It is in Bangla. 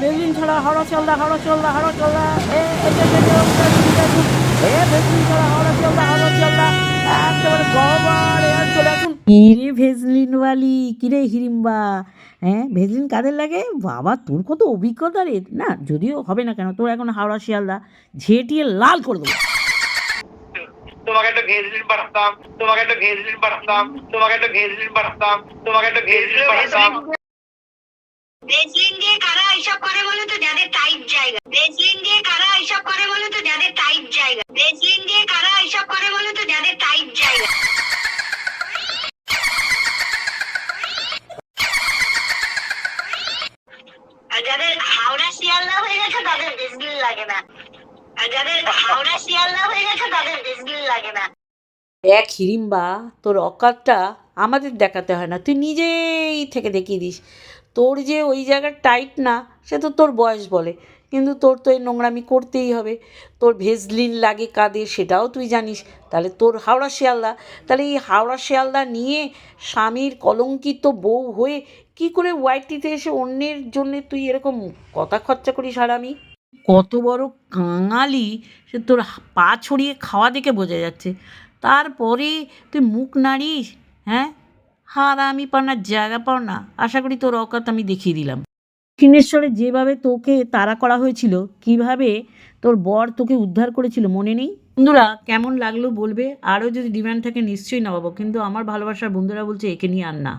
বেলজিন ছাড়া হাওড়া চলদা চলদা এ বেলজিন ছাড়া হাওড়া চলদা একেবারে গবার এ চলে আসুন কিরে হিরিম্বা হ্যাঁ ভেজলিন কাদের লাগে বাবা তোর কত অভিজ্ঞতা রে না যদিও হবে না কেন তোর এখন হাওড়া শিয়ালদা ঝেটিয়ে লাল করে দেবো তোমাকে একটা ভেজলিন পাঠাতাম তোমাকে একটা ভেজলিন পাঠাতাম তোমাকে একটা ভেজলিন পাঠাতাম তোমাকে একটা ভেজলিন পাঠাতাম ব্রেসলিন দিয়ে কারা এইসব করে বলো তো যাদের টাইট জায়গা ব্রেসলিন দিয়ে কারা এইসব করে বলো তো যাদের টাইট জায়গা ব্রেসলিন দিয়ে কারা এইসব করে বলো তো? যাদের টাইট জায়গা। আর যাদের হাওড়া শিয়ালদা হয়ে গেছে, তাদের ব্রেসলিন লাগে না। আর যাদের হাওড়া শিয়ালদা হয়ে গেছে, তাদের ব্রেসলিন লাগে না। এক হিড়িম্বা তোর অকাতটা আমাদের দেখাতে হয় না। তুই নিজেই থেকে দেখিয়ে দিস। তোর যে ওই জায়গার টাইট না, সে তো তোর বয়স বলে। কিন্তু তোর তো এই নোংরামি করতেই হবে। তোর ভেজলিন লাগে কাদের সেটাও তুই জানিস। তাহলে তোর হাওড়া শিয়ালদা। তাহলে এই হাওড়া শিয়ালদা নিয়ে স্বামীর কলঙ্কিত বউ হয়ে কি করে ওয়াইটিতে এসে অন্যের জন্যে তুই এরকম কথা খরচা করিস হারামি কত বড় কাঙালি সে তোর পা ছড়িয়ে খাওয়া দেখে বোঝা যাচ্ছে। তারপরে তুই মুখ নাড়িস হ্যাঁ? হারামি পাওনার জায়গা পাও না। আশা করি তোর অকাত আমি দেখিয়ে দিলাম। দক্ষিণেশ্বরে যেভাবে তোকে তাড়া করা হয়েছিল কীভাবে তোর বর তোকে উদ্ধার করেছিল মনে নেই? বন্ধুরা কেমন লাগল বলবে? আরও যদি ডিমান্ড থাকে নিশ্চয়ই নেওয়াবো কিন্তু আমার ভালোবাসার বন্ধুরা বলছে একে নিয়ে আর না।